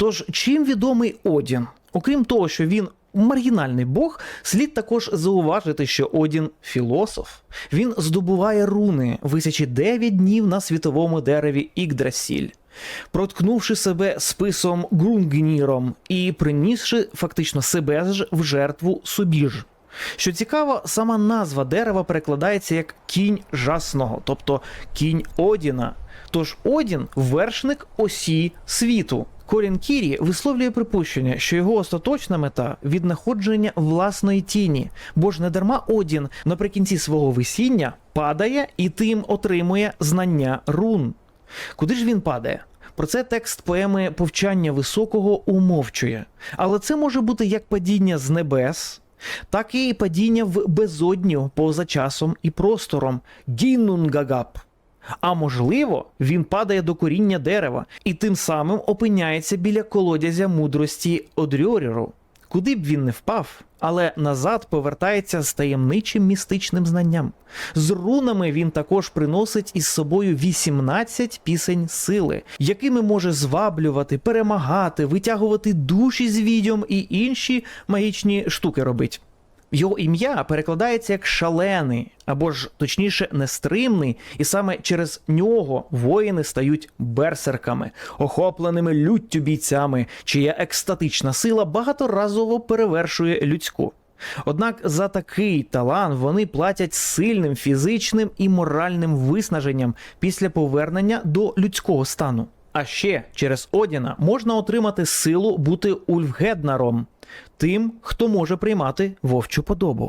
Тож, чим відомий Одін? Окрім того, що він маргінальний бог, слід також зауважити, що Одін філософ. Він здобуває руни, висячи 9 днів на світовому дереві Ігдрасіль. Проткнувши себе списом Грунгніром і принісши фактично себе ж в жертву собі ж. Що цікаво, сама назва дерева перекладається як кінь жасного, тобто кінь Одіна. Тож Одін вершник осі світу. Корін Кірі висловлює припущення, що його остаточна мета віднаходження власної тіні, бо ж не дарма Одін наприкінці свого весіння падає і тим отримує знання рун. Куди ж він падає? Про це текст поеми Повчання високого умовчує. Але це може бути як падіння з небес, так і падіння в безодню поза часом і простором Гінунгагап. А можливо, він падає до коріння дерева і тим самим опиняється біля колодязя мудрості Одрьоріру. Куди б він не впав, але назад повертається з таємничим містичним знанням. З рунами він також приносить із собою 18 пісень сили, якими може зваблювати, перемагати, витягувати душі з відьом і інші магічні штуки робить. Його ім'я перекладається як шалений, або ж точніше нестримний, і саме через нього воїни стають берсерками, охопленими люттю бійцями, чия екстатична сила багаторазово перевершує людську. Однак за такий талант вони платять сильним фізичним і моральним виснаженням після повернення до людського стану. А ще через Одіна можна отримати силу бути Ульфгеднаром, тим, хто може приймати вовчу подобу.